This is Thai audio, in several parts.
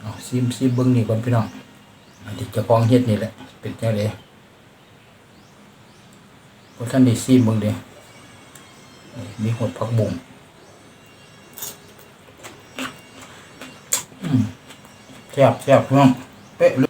เอาซิมซิมเบิ้งนี่ก่อนพี่น้องอันที่จะกองเฮ็ดนี่แหละ เป็นจังไดพวกท่านได้ซิมเบิ้งเด้มีหดผักบุ้งอืมแซ่บแซ่บพี่น้องเป๊ะ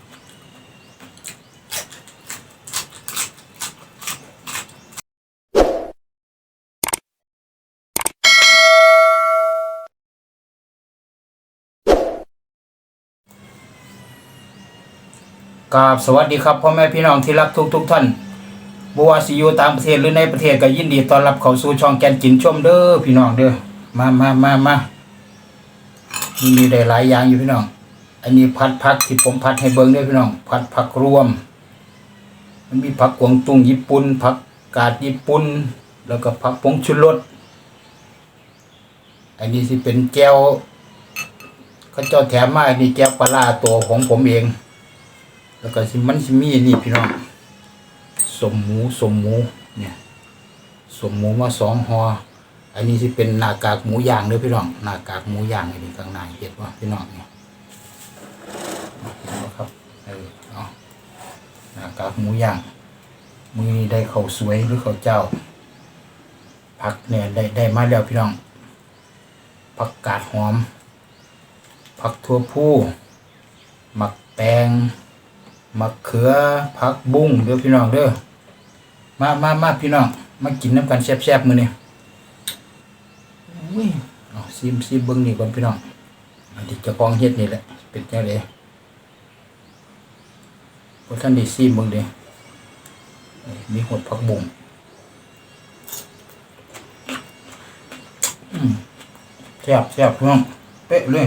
กราบสวัสดีครับพ่อแม่พี่น้องที่รักทุกทุกท่านบัวาสิอยู่ต่างประเทศหรือในประเทศก็ยินดีต้อนรับเข้าสู่ช่องแกนกินชมเด้อพี่น้องเด้อมามามามานี่มีได้หลายอย่างอยู่พี่น้อง อันนี้ผัดผักที่ผมผัดให้เบิ่งเด้อพี่น้องผัดผักรวม มันมีผักกวางตุ้งญี่ปุ่นผักกาดญี่ปุ่นแล้วก็ผักผงชูรสอันนี้สิเป็นแก้วเขาเจ้าแถมมาอันนี้แก้วปลาร้าตัวของผมเอง แล้วก็สิมันสิมีนี่พี่น้องสมหมูสมหมูเนี่ยสมหมูมาสองหออันนี้สิเป็นหน้ากากหมูย่างเด้อพี่น้องหน้ากากหมูย่างอันนี้ข้างในเห็นว่าพี่น้องเนี่ยเอาครับเออเอาหน้ากากหมูย่างมือนี้ได้ข้าวสวยหรือข้าวเจ้าผักเนี่ยได้ได้มาแล้วพี่น้องผักกาดหอมผักทั่วผู้หมักแตง มะเขือผักบุ้งเด้อพี่น้องเด้อมามามาพี่น้อง มากินน้ำกันแซ่บๆมื้อนี้อุ้ยเอาซิมซิมเบิ่งนี่ก่อนพี่น้องอันที่จะกองเฮ็ดนี่แหละเป็นจังไดพวกท่านได้ซิมเบิ่งเด้มีหดผักบุ้งแซ่บแซ่บพี่น้องเป๊ะเลย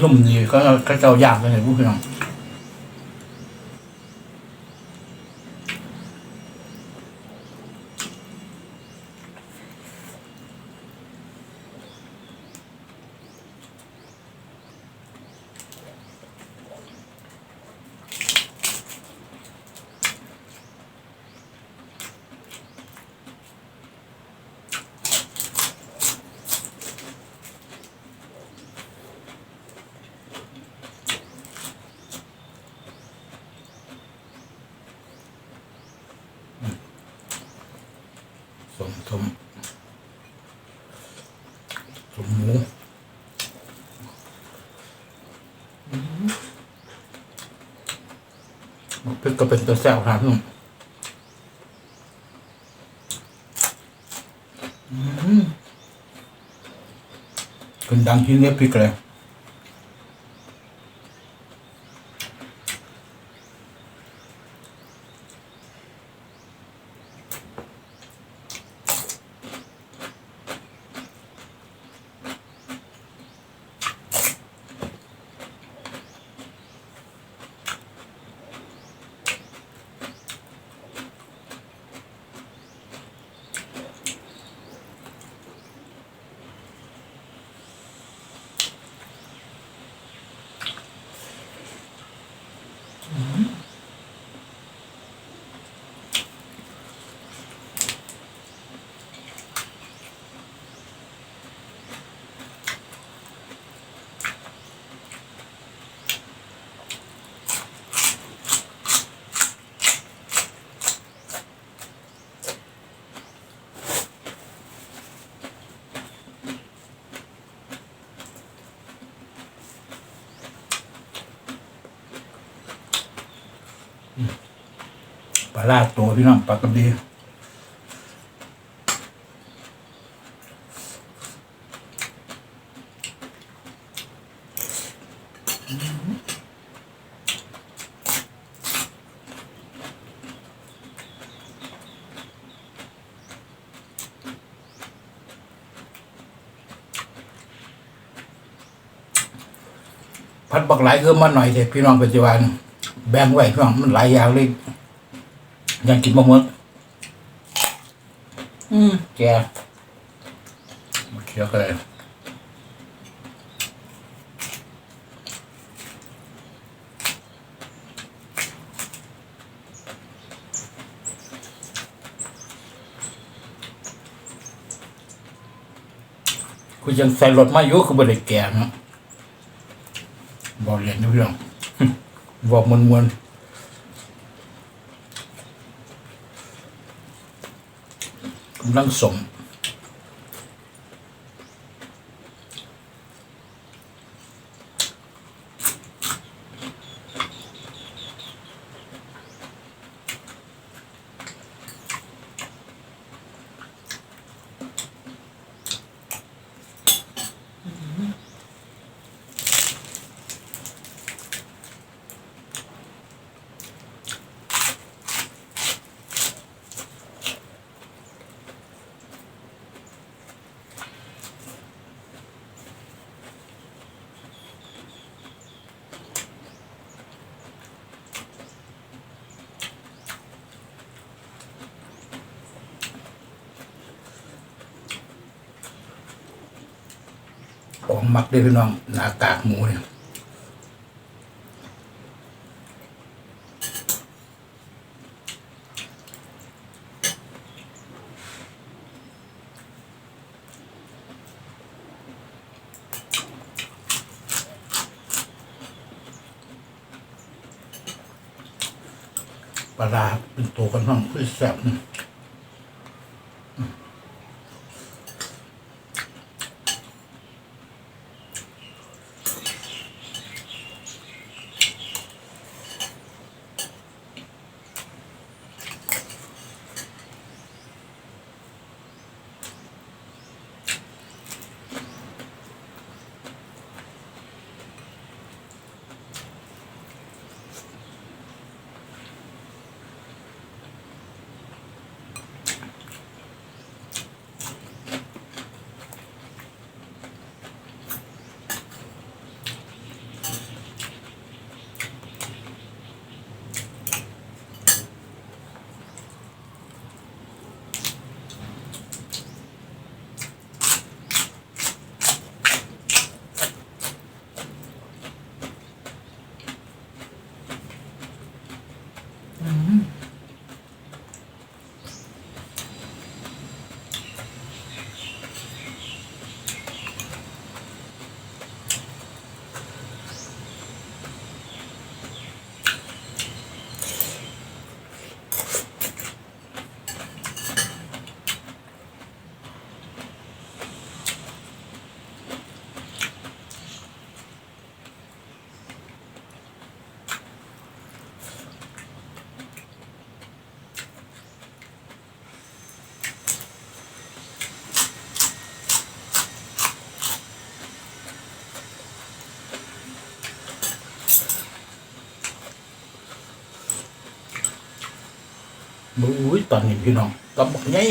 นุ่มนี่ก็ก็เจ้ายากเลยผู้พี่น้อง สมสมสมหมูอืมมันเป็นก็เป็นตัวแซ่บครับพี่น้องอืมเป็นดังที่เนี้ยพริกเลย ลาดตัวพี่น้องปัากระดีพัดบักไหลคือมาหน่อยเด็ดพี่น้องปัจจุบันแบ่งไว้พี่น้องมันหลายอย่างเลย ยังกินบ่หมดอืมแกมาเคี้ยวกันเลยคุณยังใส่รถมาอยู่คือบริแกงเนาะบอกเรียนนะพี่น้องบอกมวนมวนๆ กำ ลังสมของหมักเด้วยพี่น้องหนากากหมูเนี่ยปลาเป็นตัวกันน้องคือแซ่บนี่ บุ้ยตอนนี้พี่น้องกำบักใหญ่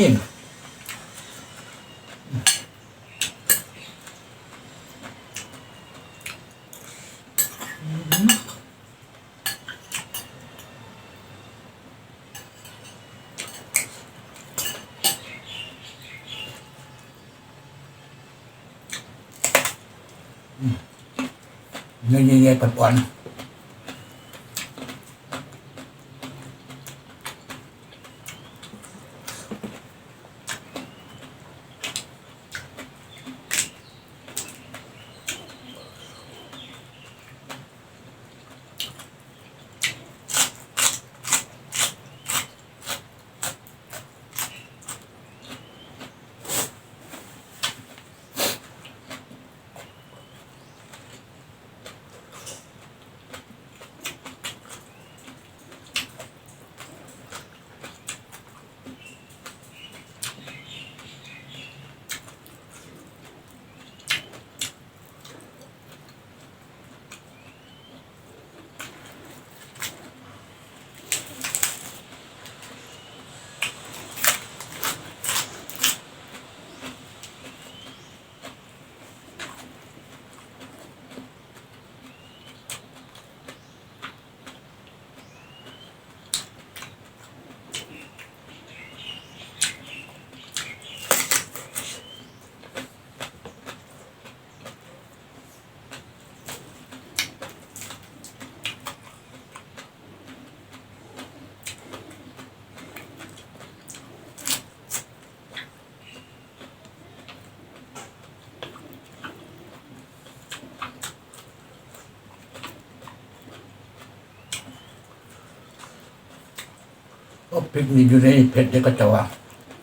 ก็พริกนี่อยู่ในเผ็ดเดี๋ยก็จะว่า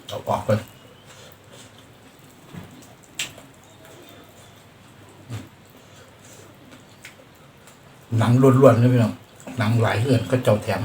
เอาออกกันหนังล้วนๆเลยพี่น้องหนังหลายเหือนก็เจ้าแถม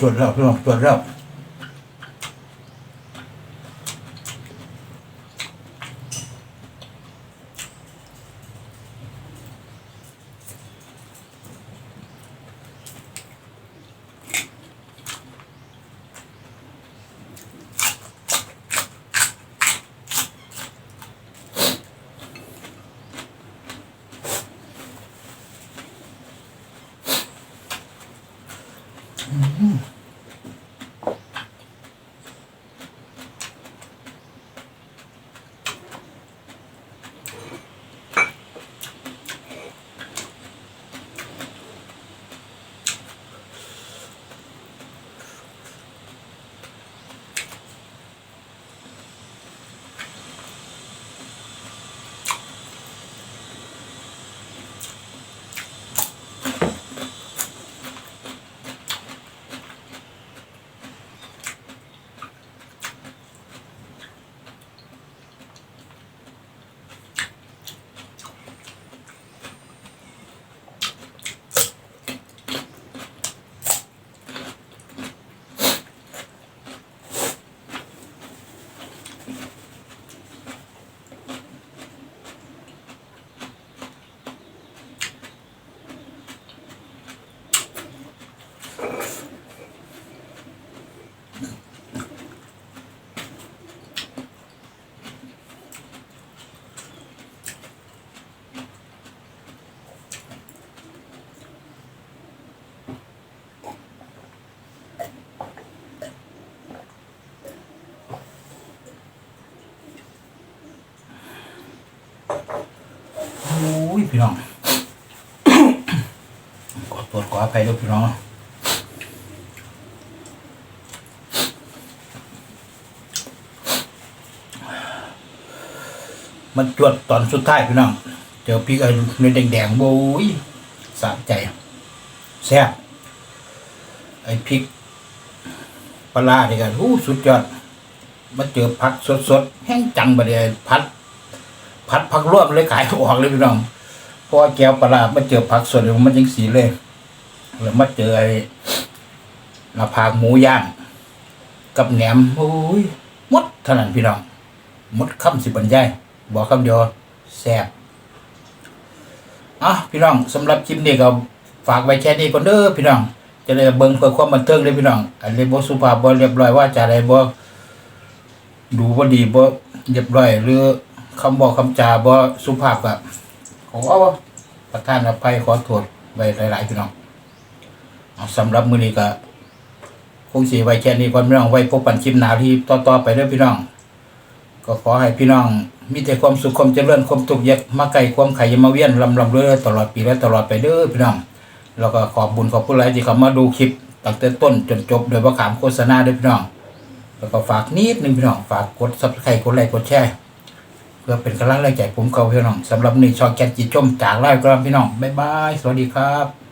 จวดแล้ว พี่น้องขอตรวจขออภัยด้วยพี่น้องมันจวดตอนสุดท้ายพี่น้อง เจอพริกไอ้เนื้อแดงๆโอ้ยสะใจแซ่บไอ้พริกปลาดีกันอู้สุดยอดมาเจอผักสดๆแห้งจังบะเดียพัด พัดผักรวมเลยขายออกเลยพี่น้อง พราะแก้วปลาร้ามาเจอผักสดมันยังสีเลยแล้วมาเจอไอ้หน้าผากหมูย่างกับแหนมโอ้ยมดเท่านั้นพี่น้องมดคำสิบรรยายบอกคำเดียวแซ่บอะพี่น้องสำหรับคลิปนี้ก็ฝากไว้แค่นี้ก่อนเด้อพี่น้องจะได้เบิ่งเพื่อความบันเทิงเลยพี่น้องอันนี้บ่สุภาพบ่เรียบร้อยว่าจะอะไรบ่ดูบ่ดีบ่เรียบร้อยหรือคำบอกคำจาบ่สุภาพ ก็ขอประทานอภัยขอโทษไว้หลายๆพี่น้องสำหรับมือนี้ก็คงสิไว้แค่นี้ก่อนพี่น้องไว้พบกันคลิปหน้าที่ต่อๆไปเด้อพี่น้อง ก็ขอให้พี่น้อง มีแต่ความสุขความเจริญความทุกข์ยากมาไกลความไข่ยามาเวียนลำลำเรื่อยตลอดปีและตลอดไปเด้อพี่น้องแล้วก็ขอบบุญขอบผู้หลที่เขามาดูคลิปตั้งแต่ต้นจนจบโดยว่าขามโฆษณาด้วยพี่น้อง แล้วก็ฝากนิดนึงพี่น้องฝากกด subscribe กดไลค์กดแชร์ พื่อเป็นกำลังแรงใจผมเขาพี่น้องสำหรับนี่ช่องแกนจิตชมจากไลฟ์กราบพี่น้องบ๊ายบายสวัสดีครับ